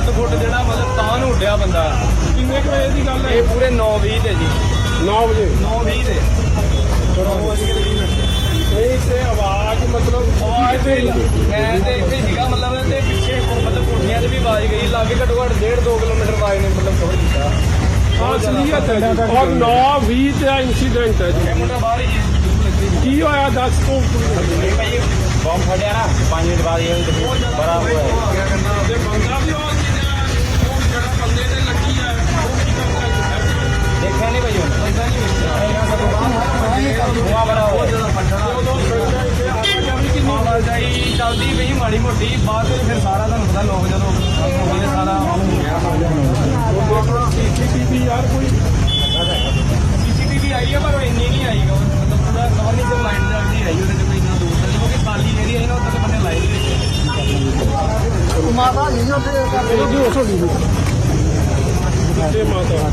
7 ਫੁੱਟ ਜਿਹੜਾ ਮਤਲਬ ਤਾਂ ਨੂੰ ਉੱਡਿਆ ਬੰਦਾ। ਕਿੰਨੇ ਕੁ ਵਜੇ ਦੀ ਗੱਲ ਹੈ? ਇਹ ਪੂਰੇ 9:20 ਤੇ ਜੀ। 9 ਵਜੇ। 9:20 ਤੇ। ਨਹੀਂ ਤੇ ਆਵਾਜ਼ ਮਤਲਬ ਆਵਾਜ਼ ਤੇ ਮੈਂ ਤੇ ਇੱਥੇ ਸੀਗਾ ਮਤਲਬ ਤੇ ਪਿੱਛੇ ਮਤਲਬ ਕੋਠੀਆਂ 'ਚ ਵੀ ਆਵਾਜ਼ ਗਈ। ਲਾਗੇ ਘੱਟੋ ਘੱਟ 1.5 2 ਕਿਲੋਮੀਟਰ ਆਵਾਜ਼ ਨੇ ਮਤਲਬ ਕਵਰ ਕੀਤਾ ਹਾਂ ਅਸਲੀਅਤ ਹੈ ਜੀ। ਔਰ 9 20 ਤੇ ਇੰਸੀਡੈਂਟ ਹੈ ਜੀ। ਇਹ ਮੁੰਡਾ ਬਾਹਰ ਹੀ ਜੀ ਕੀ ਹੋਇਆ ਦੱਸ ਤੂੰ। ਭਾਈ ਬੰਬ ਫੜਿਆ ਨਾ। 5 ਮਿੰਟ ਬਾਅਦ ਇਹ ਬੜਾ ਹੋਇਆ। ਮੋਟੀ ਬਾਅਦ ਵਿੱਚ ਫਿਰ ਸਾਰਾ ਤੁਹਾਨੂੰ ਪਤਾ ਲੋਕ ਜਦੋਂ ਹੋਏ ਸਾਰਾ ਹੋ ਗਿਆ। ਸੀਸੀਟੀਵੀ ਯਾਰ ਕੋਈ? ਸੀਸੀਟੀਵੀ ਆਈ ਹੈ ਪਰ ਉਹ ਇੰਨੀ ਨਹੀਂ ਆਈ। ਗਾ। ਮਤਲਬ ਪੂਰਾ ਕਵਰ ਨਹੀਂ ਕਰ ਲਾਈਨ ਜਾਂਦੀ ਆਈ ਉਹਦੇ ਤੇ ਕੋਈ ਨਾ ਦੂਰ ਤੱਕ ਕਿਉਂਕਿ ਖਾਲੀ ਏਰੀਆ ਹੈ ਨਾ ਉੱਧਰ ਬੰਨੇ ਲਾਈਨ ਨਹੀਂ ਤੇ ਮਾਤਾ।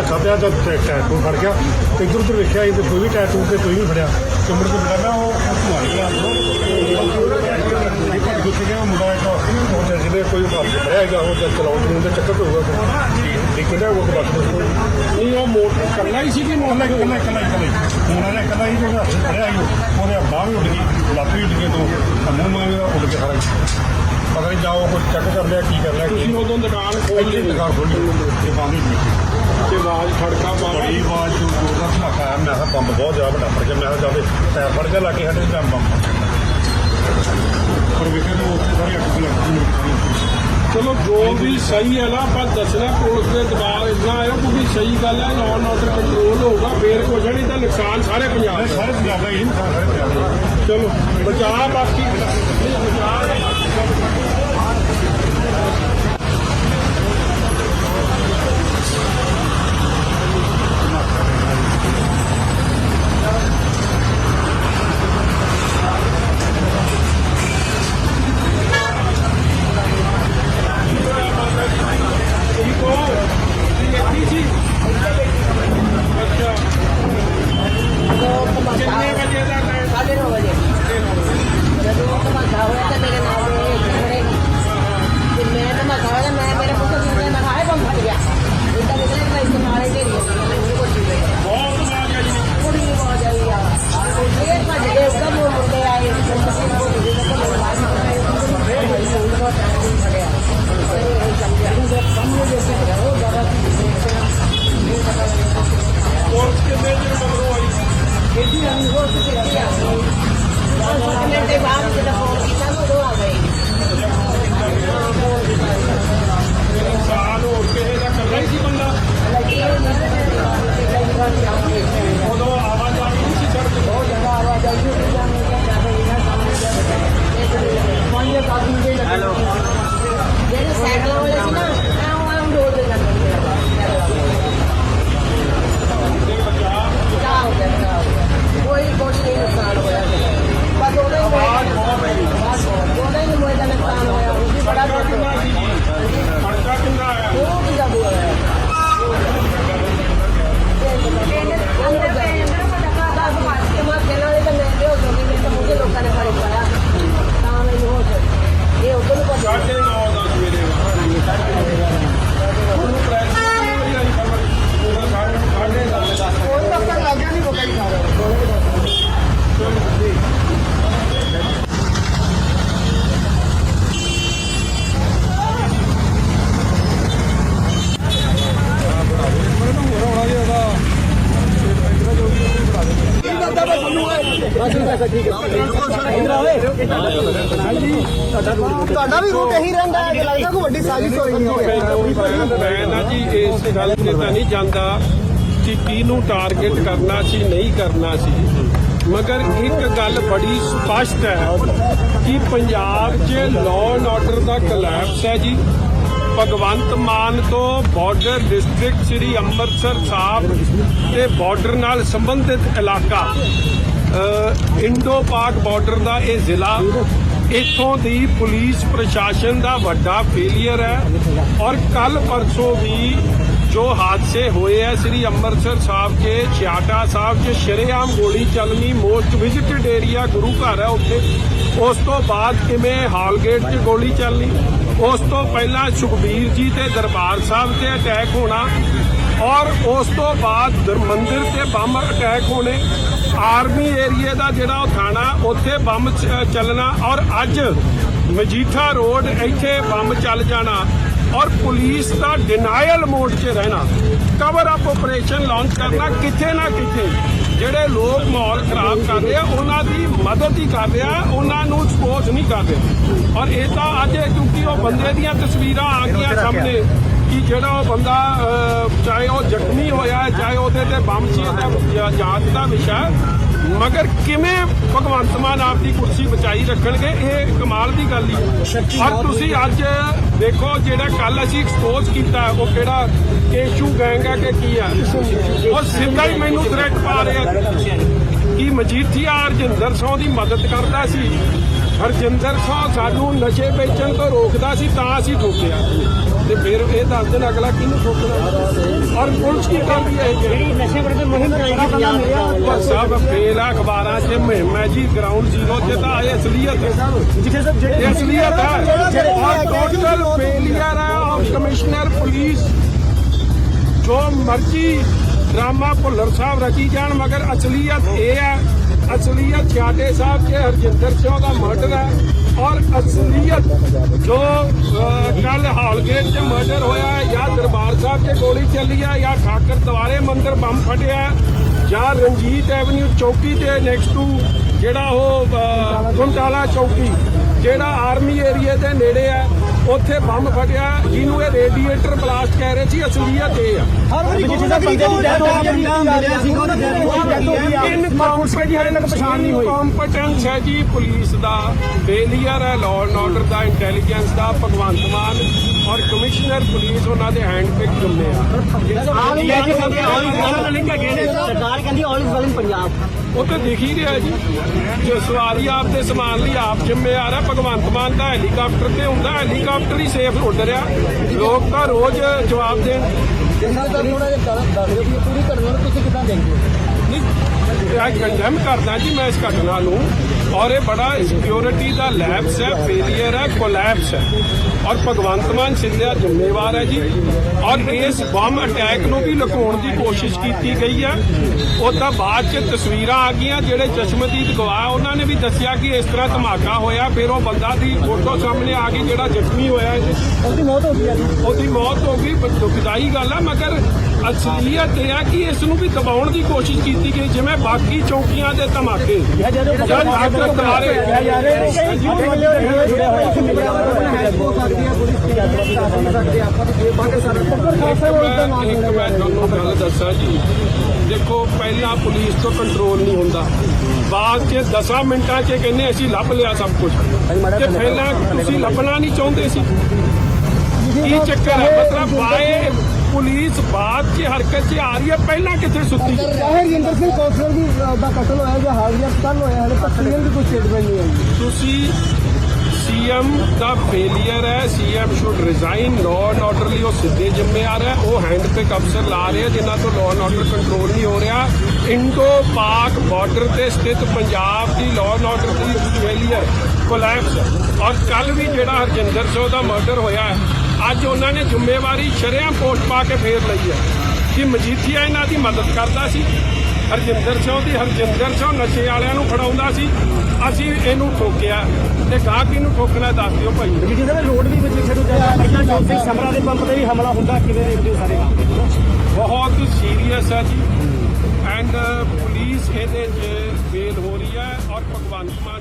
ਪਟਾਕਾ ਪਿਆ ਜਦ ਤੋਂ ਫੜ ਗਿਆ। ਤੇ ਇੱਧਰ ਉੱਧਰ ਵੇਖਿਆ ਇਹ ਤੇ ਕੋਈ ਵੀ ਟੂਰ ਤੇ ਕੋਈ ਨਹੀਂ ਫੜਿਆ। ਤੇ ਮੁੜ ਕੇ ਮੈਂ ਉਹ ਧੂਆ ਨਿਕਲਿਆ ਅੰਦਰੋਂ। ਭੱਜ ਗੁੱਸੇ ਗਿਆ ਮੁੰਡਾ ਇੱਕ ਉਹਨੇ ਜਿਹਦੇ ਕੋਈ ਹੱਥ ਫੜਿਆ ਹੈਗਾ ਉਹ ਜਦ ਚਲਾਉਣ ਨੂੰ ਤੇ ਚੱਕਰ ਤੋਂ ਹੋਊਗਾ ਠੀਕ ਹੈ ਉਹ ਬਸ ਨਹੀਂ। ਉਹ ਮੋਟਰ ਕੱਲਾ ਹੀ ਸੀ ਕਿ ਕੱਲਾ ਹੀ ਕੱਲਾ ਉਹਨਾਂ ਨੇ ਕੱਲਾ ਹੀ ਜੋ ਹੱਥ ਫੜਿਆ ਹੀ ਉਹਦੇ ਬਾਹ ਵੀ ਉੱਡ ਗਈ ਵੀ ਉੱਡ ਗਈ ਤੋਂ ਮੂੰਹ ਵੀ ਉੱਡ ਸਾਰਾ ਹੀ। ਪਤਾ ਨਹੀਂ ਜਾਓ ਕੋਈ ਚੈੱਕ ਕਰ ਲਿਆ ਕੀ ਕਰ ਲਿਆ ਕੀ ਤੁਸੀਂ ਉਦੋਂ ਦੁਕਾਨ ਖੋਲ ਲਈ। ਦੁਕਾਨ ਖੋਲੀ ਇਹ ਬੰਦ ਹੀ ਸੀ ਤੇ ਆਵਾਜ਼ ਖੜਕਾ ਬੜੀ ਬਾਹਰ ਆਵਾਜ਼ ਤੋਂ ਜ਼ੋਰ ਦਾ ਧਮਾਕਾ ਆਇਆ ਮੈਂ ਕਿਹਾ ਬੰਬ ਬਹੁਤ ਜ਼ਿਆਦਾ ਵੱਡਾ ਫੜ ਗਿਆ ਮੈਂ ਕਿਹਾ ਜਾਵੇ ਟਾਇਰ ਫੜ ਗਿਆ ਲਾਗੇ ਸਾਡੇ ਟਾਈਮ ਬੰਬ ਪਰ ਵੇਖੇ ਤਾਂ ਉੱਥੇ ਸਾਰੀ ਅੱਗ ਲੱਗ ਗਈ ਚਲੋ ਜੋ ਵੀ ਸਹੀ ਹੈ ਨਾ ਆਪਾਂ ਦੱਸਣਾ ਪੁਲਿਸ ਦੇ ਦਬਾਅ ਇੰਨਾ ਆਇਆ ਕਿਉਂਕਿ ਸਹੀ ਗੱਲ ਹੈ ਲਾਅ ਐਂਡ ਆਰਡਰ ਕੰਟਰੋਲ ਹੋਊਗਾ ਫੇਰ ਕੁਛ ਨਹੀਂ ਤਾਂ ਨੁਕਸਾਨ ਸਾਰੇ ਪੰਜਾਬ ਦਾ। ਸਾਰੇ ਪੰਜਾਬ ਦਾ ਇਹ ਨੁਕਸਾਨ ਸਾਰੇ ਪੰਜਾਬ ਦਾ। ਚਲੋ ਬਚਾ ਬਾਕੀ ਤੁਹਾਡਾ ਵੀ ਰੂਟ ਇਹੀ ਰਹਿੰਦਾ ਹੈ ਲੱਗਦਾ ਕੋਈ ਵੱਡੀ ਸਾਜ਼ਿਸ਼ ਹੋਈ ਹੈ ਮੈਂ ਨਾ ਜੀ, ਇਸ ਗੱਲ ਤੇ ਤਾਂ ਨਹੀਂ ਜਾਂਦਾ ਕਿ ਕਿਹਨੂੰ ਟਾਰਗੇਟ ਕਰਨਾ ਸੀ, ਨਹੀਂ ਕਰਨਾ ਸੀ। ਮਗਰ ਇੱਕ ਗੱਲ ਬੜੀ ਸਪਸ਼ਟ ਹੈ ਕਿ ਪੰਜਾਬ 'ਚ ਲਾਅ ਐਂਡ ਆਰਡਰ ਦਾ ਕਲੈਪਸ ਹੈ ਜੀ। ਭਗਵੰਤ ਮਾਨ ਤੋਂ ਬਾਰਡਰ ਡਿਸਟ੍ਰਿਕਟ ਸ੍ਰੀ ਅੰਮ੍ਰਿਤਸਰ ਸਾਹਿਬ ਤੇ ਬਾਰਡਰ ਨਾਲ ਸੰਬੰਧਿਤ ਇਲਾਕਾ ਇੰਡੋ ਪਾਕ ਬਾਰਡਰ ਦਾ ਇਹ ਜ਼ਿਲ੍ਹਾ ਇੱਥੋਂ ਦੀ ਪੁਲਿਸ ਪ੍ਰਸ਼ਾਸਨ ਦਾ ਵੱਡਾ ਫੇਲਿਅਰ ਹੈ ਔਰ ਕੱਲ ਪਰਸੋਂ ਵੀ ਜੋ ਹਾਦਸੇ ਹੋਏ ਹੈ ਸ੍ਰੀ ਅੰਮ੍ਰਿਤਸਰ ਸਾਹਿਬ ਕੇ, ਛਿਆਟਾ ਸਾਹਿਬ 'ਚ ਸ਼ਰੇਆਮ ਗੋਲੀ ਚੱਲਣੀ ਮੋਸਟ ਵਿਜ਼ਿਟਡ ਏਰੀਆ ਗੁਰੂ ਘਰ ਹੈ ਉੱਥੇ। ਉਸ ਤੋਂ ਬਾਅਦ ਕਿਵੇਂ ਹਾਲਗੇਟ 'ਚ ਗੋਲੀ ਚੱਲਣੀ? ਉਸ ਤੋਂ ਪਹਿਲਾਂ ਸੁਖਬੀਰ ਜੀ ਤੇ ਦਰਬਾਰ ਸਾਹਿਬ ਤੇ ਅਟੈਕ ਹੋਣਾ। ਔਰ ਉਸ ਤੋਂ ਬਾਅਦ ਦਰ- ਮੰਦਿਰ ਤੇ ਬੰਬ ਅਟੈਕ ਹੋਣੇ। ਆਰਮੀ ਏਰੀਏ ਦਾ ਜਿਹੜਾ ਉਹ ਥਾਣਾ ਉੱਥੇ ਬੰਬ ਚੱਲਣਾ ਔਰ ਅੱਜ ਮਜੀਠਾ ਰੋਡ ਇੱਥੇ ਬੰਬ ਚੱਲ ਜਾਣਾ ਔਰ ਪੁਲਿਸ ਦਾ ਡਿਨਾਈਲ ਮੋਡ 'ਚ ਰਹਿਣਾ। ਕਵਰ ਅਪ ਆਪਰੇਸ਼ਨ ਲਾਂਚ ਕਰਨਾ ਕਿੱਥੇ ਨਾ ਕਿੱਥੇ। ਜਿਹੜੇ ਲੋਕ ਮਾਹੌਲ ਖਰਾਬ ਕਰ ਰਹੇ ਆ ਉਹਨਾਂ ਦੀ ਮਦਦ ਹੀ ਕਰ ਰਿਹਾ ਉਹਨਾਂ ਨੂੰ ਸਪੋਰਟ ਨਹੀਂ ਕਰ ਰਿਹਾ। ਔਰ ਇਹ ਤਾਂ ਅੱਜ ਕਿਉਂਕਿ ਉਹ ਬੰਦੇ ਦੀਆਂ ਤਸਵੀਰਾਂ ਆ ਗਈਆਂ ਸਾਹਮਣੇ। ਜਿਹੜਾ ਉਹ ਬੰਦਾ ਚਾਹੇ ਉਹ ਜ਼ਖਮੀ ਹੋਇਆ ਹੈ, ਚਾਹੇ ਉਹਦੇ ਤੇ ਬੰਬ ਸੀ ਇਹਦਾ ਜਾਂ- ਜਾਂਚ ਦਾ ਵਿਸ਼ਾ। ਮਗਰ ਕਿਵੇਂ ਭਗਵੰਤ ਮਾਨ ਆਪਦੀ ਕੁਰਸੀ ਬਚਾਈ ਰੱਖਣਗੇ ਇਹ ਕਮਾਲ ਦੀ ਗੱਲ ਹੀ ਹੈ ਔਰ ਤੁਸੀਂ ਅੱਜ ਦੇਖੋ ਜਿਹੜਾ ਕੱਲ ਅਸੀਂ ਐਕਸਪੋਜ਼ ਕੀਤਾ ਉਹ ਕਿਹੜਾ ਕੇਸ਼ੂ ਗੈਂਗ ਹੈ ਕਿ ਕੀ ਹੈ? ਉਹ ਸਿੱਧਾ ਹੀ ਮੈਨੂੰ ਥ੍ਰੈਟ ਪਾ ਰਿਹਾ ਕਿ ਮਜੀਠੀਆ ਹਰਜਿੰਦਰ ਸਿੰਘ ਦੀ ਮਦਦ ਕਰਦਾ ਸੀ? ਹਰਜਿੰਦਰ ਸਿੰਘ ਸਾਨੂੰ ਨਸ਼ੇ ਵੇਚਣ ਤੋਂ ਰੋਕਦਾ ਸੀ ਤਾਂ ਅਸੀਂ ਠੋਕਿਆ। ਤੇ ਫਿਰ ਇਹ ਦੱਸ ਦੇਣ ਅਗਲਾ ਕਿਹਨੂੰ ਠੋਕਣਾ? ਔਰ ਪੁਲਿਸ ਕੀ ਕਰਦੀ ਹੈ ਜਿਹੜੀ ਨਸ਼ੇ ਵਿਰੁੱਧ ਮੁਹਿੰਮ ਚਲਾਈ ਗਈ ਪਰ ਸਭ ਫੇਲ ਅਖਬਾਰਾਂ 'ਚ ਮੁਹਿੰਮ ਹੈ ਜੀ ਗਰਾਊਂਡ ਜ਼ੀਰੋ 'ਤੇ ਤਾਂ ਇਹ ਅਸਲੀਅਤ ਹੈ। ਜਿੱਥੇ ਸਭ ਜਿਹੜੇ ਅਸਲੀਅਤ ਹੈ। ਔਰ ਟੋਟਲ ਫੇਲਿਅਰ ਹੈ ਆਫ ਕਮਿਸ਼ਨਰ ਪੁਲਿਸ ਜੋ ਮਰਜ਼ੀ ਡਰਾਮਾ ਭੁੱਲਰ ਸਾਹਿਬ ਰਚੀ ਜਾਣ ਮਗਰ ਅਸਲੀਅਤ ਇਹ ਹੈ। ਅਸਲੀਅਤ ਛਾਟੇ ਸਾਹਿਬ ਕੇ ਹਰਜਿੰਦਰ ਸਿੰਘ ਦਾ ਮਰਡਰ ਜੋ ਕੱਲ ਹਾਲਗੇਟ 'ਚ ਮਰਡਰ ਹੋਇਆ ਜਾਂ ਦਰਬਾਰ ਸਾਹਿਬ 'ਚ ਗੋਲੀ ਚੱਲੀ ਹੈ ਜਾਂ ਠਾਕਰ ਦਵਾਰੇ ਮੰਦਿਰ ਬੰਬ ਫਟਿਆ ਜਾਂ ਰਣਜੀਤ ਐਵਨਿਊ ਚੌਕੀ ਤੇ ਨੈਕਸਟ ਟੂ ਜਿਹੜਾ ਉਹ ਅ, ਗੁੰਡਾਲਾ ਚੌਕੀ ਜਿਹੜਾ ਆਰਮੀ ਏਰੀਆ ਦੇ ਨੇੜੇ ਹੈ ਉੱਥੇ ਬੰਬ ਫਟਿਆ ਜਿਹਨੂੰ ਇਹ ਰੇਡੀਏਟਰ ਬਲਾਸਟ ਕਹਿ ਰਹੇ ਸੀ ਅਸਲੀਅਤ ਇਹ ਆ। ਹਰ ਵਾਰੀ ਜਿੱਥੇ ਦਾ ਬੰਦੇ ਦੀ ਡੈਥ ਹੋ ਗਈ ਮਿਲਿਆ ਸੀ ਉਹਦੀ ਡੈਥ ਹੋ ਗਈ ਆ। ਇਨਕੰਪੀਟੈਂਟ ਹਲੇ ਤੱਕ ਪਛਾਣ ਨਹੀਂ ਹੋਈ। ਕੰਪੀਟੈਂਸ ਹੈ ਜੀ ਪੁਲਿਸ ਦਾ। ਫੇਲੀਅਰ ਹੈ ਲਾਅ ਐਂਡ ਆਰਡਰ ਦਾ ਇੰਟੈਲੀਜੈਂਸ ਦਾ ਭਗਵੰਤ ਮਾਨ ਔਰ ਕਮਿਸ਼ਨਰ ਪੁਲਿਸ ਉਹਨਾਂ ਦੇ ਹੈਂਡ ਪਿਕ ਜੁਮੇ ਆ। ਸਰਕਾਰ ਕਹਿੰਦੀ all is well in Punjab. ਉਹ ਤਾਂ ਦਿਖ ਹੀ ਰਿਹਾ ਜੀ। ਜੋ ਸਵਾਰੀ ਆਪ ਦੇ ਸਮਾਨ ਲਈ ਆਪ ਜ਼ਿੰਮੇਵਾਰ ਹੈ ਭਗਵੰਤ ਮਾਨ ਦਾ ਹੈਲੀਕਾਪਟਰ ਤੇ ਹੁੰਦਾ ਹੈਲੀਕਾਪਟਰ ਹੀ ਸੇਫ ਉੱਡ ਰਿਹਾ। ਲੋਕ ਤਾਂ ਰੋਜ਼ ਜਵਾਬ ਦੇਣ। ਜਿੰਨਾ ਦਾ ਥੋੜਾ ਜਿਹਾ ਦੱਸ ਦਿਓ ਕਿ ਪੂਰੀ ਘਟਨਾ ਨੂੰ ਤੁਸੀਂ ਕਿਦਾਂ ਦੇਖਦੇ ਹੋ? ਅੱਜ ਕੰਡੈਮ ਕਰਦਾ ਜੀ ਮੈਂ ਇਸ ਘਟਨਾ ਨੂੰ। ਔਰ ਇਹ ਬੜਾ ਸਿਕਿਉਰਿਟੀ ਦਾ ਲੈਪਸ ਹੈ ਫੇਲਿਅਰ ਹੈ ਕੋਲੈਪਸ ਹੈ। ਔਰ ਭਗਵੰਤ ਮਾਨ ਸਿੱਧਾ ਜ਼ਿੰਮੇਵਾਰ ਹੈ ਜੀ। ਔਰ ਇਸ ਬੰਬ ਅਟੈਕ ਨੂੰ ਵੀ ਲੁਕਾਉਣ ਦੀ ਕੋਸ਼ਿਸ਼ ਕੀਤੀ ਗਈ ਹੈ। ਉਹ ਤਾਂ ਬਾਅਦ ਚ ਤਸਵੀਰਾਂ ਆ ਗਈਆਂ ਜਿਹੜੇ ਚਸ਼ਮਦੀਦ ਗਵਾਹ ਉਹਨਾਂ ਨੇ ਵੀ ਦੱਸਿਆ ਕਿ ਇਸ ਤਰ੍ਹਾਂ ਧਮਾਕਾ ਹੋਇਆ। ਫਿਰ ਉਹ ਬੰਦਾ ਦੀ ਫੋਟੋ ਸਾਹਮਣੇ ਆ ਗਈ ਜਿਹੜਾ ਜ਼ਖਮੀ ਹੋਇਆ ਹੈ ਉਹਦੀ ਮੌਤ ਹੋ ਗਈ ਉਹਦੀ ਮੌਤ ਹੋ ਗਈ ਦੁਖਦਾਈ ਗੱਲ ਹੈ ਮਗਰ ਅਸਲੀਅਤ ਇਹ ਹੈ ਕਿ ਇਸ ਨੂੰ ਵੀ ਦਬਾਉਣ ਦੀ ਕੋਸ਼ਿਸ਼ ਕੀਤੀ ਗਈ, ਜਿਵੇਂ ਬਾਕੀ ਚੌਕੀਆਂ ਦੇ ਧਮਾਕੇ। ਜਦ ਆਕਰ ਦੁਆਰੇ ਮੈਂ ਇੱਕ ਮੈਂ ਤੁਹਾਨੂੰ ਗੱਲ ਦੱਸਾਂ ਜੀ। ਦੇਖੋ, ਪਹਿਲਾਂ ਪੁਲਿਸ ਤੋਂ ਕੰਟਰੋਲ ਨਹੀਂ ਹੁੰਦਾ। ਬਾਅਦ 'ਚ 10 ਮਿੰਟਾਂ 'ਚ ਕਹਿੰਦੇ ਅਸੀਂ ਲੱਭ ਲਿਆ ਸਭ ਕੁਝ ਤੇ ਪਹਿਲਾਂ ਤੁਸੀਂ ਲੱਭਣਾ ਨਹੀਂ ਚਾਹੁੰਦੇ ਸੀ। ਕੀ ਚੱਕਰ ਹੈ ਮਤਲਬ ਬਾਏ ਪੁਲਿਸ ਬਾਅਦ 'ਚ ਹਰਕਤ 'ਚ ਆ ਰਹੀ ਹੈ ਪਹਿਲਾਂ ਕਿੱਥੇ ਸੁੱਤੀ? ਚਾਹੇ ਰਿੰਦਰ ਸਿੰਘ ਕੌਂਸਲਰ ਦੀ ਦਾ ਕਤਲ ਹੋਇਆ ਜਾਂ ਹਾਜ਼ਰੀਆ ਕੱਲ ਹੋਇਆ ਹਲੇ ਤੱਕ ਦੀ ਕੋਈ ਸਟੇਟਮੈਂਟ ਨਹੀਂ ਆਈ। ਤੁਸੀਂ ਸੀਐਮ ਦਾ ਫੇਲਿਅਰ ਹੈ CM should resign law and order ਲਈ ਉਹ ਸਿੱਧੇ ਜ਼ਿੰਮੇਵਾਰ ਹੈ ਉਹ ਹੈਂਡ ਪਿਕ ਅਫਸਰ ਲਾ ਰਹੇ ਆ ਜਿਨ੍ਹਾਂ ਤੋਂ ਲਾਅ ਐਂਡ ਆਰਡਰ ਕੰਟਰੋਲ ਨਹੀਂ ਹੋ ਰਿਹਾ। ਇੰਡੋ ਪਾਕ ਬਾਰਡਰ ਤੇ ਸਥਿਤ ਪੰਜਾਬ ਦੀ ਲਾਅ ਐਂਡ ਆਰਡਰ ਦੀ ਫੇਲਿਅਰ ਕੋਲੈਪਸ ਔਰ ਕੱਲ ਵੀ ਜਿਹੜਾ ਹਰਜਿੰਦਰ ਸਿੰਘ ਦਾ ਮਰਡਰ ਹੋਇਆ ਹੈ ਅੱਜ ਉਹਨਾਂ ਨੇ ਜ਼ਿੰਮੇਵਾਰੀ ਸ਼ਰੇਆਮ ਪੋਸਟ ਪਾ ਕੇ ਫੇਰ ਲਈ ਹੈ ਕਿ ਮਜੀਠੀਆ ਇਹਨਾਂ ਦੀ ਮਦਦ ਕਰਦਾ ਸੀ ਹਰਜਿੰਦਰ ਸਿੰਘ ਦੀ ਹਰਜਿੰਦਰ ਸਿੰਘ ਨਸ਼ੇ ਵਾਲਿਆਂ ਨੂੰ ਫੜਾਉਂਦਾ ਸੀ ਅਸੀਂ ਇਹਨੂੰ ਠੋਕਿਆ ਤੇ ਗਾਹਕੀ ਨੂੰ ਠੋਕਣਾ ਦੱਸ ਦਿਓ ਭਾਈ। ਜਿਸ ਤਰ੍ਹਾਂ ਰੋਡ ਵੀ ਵਿੱਚ ਤੋਂ ਜਾਂਦਾ ਪਹਿਲਾਂ ਜੋਤ ਸਿੰਘ ਸਮਰਾ ਦੇ ਪੰਪ ਤੇ ਵੀ ਹਮਲਾ ਹੁੰਦਾ ਕਿਵੇਂ ਦੇਖਦੇ ਹੋ ਸਾਰੇ ਬਹੁਤ ਸੀਰੀਅਸ ਹੈ ਜੀ। ਐਂਡ ਪੁਲਿਸ ਇਹਦੇ 'ਚ ਫੇਲ ਹੋ ਰਹੀ ਹੈ ਔਰ ਭਗਵੰਤ ਮਾਨ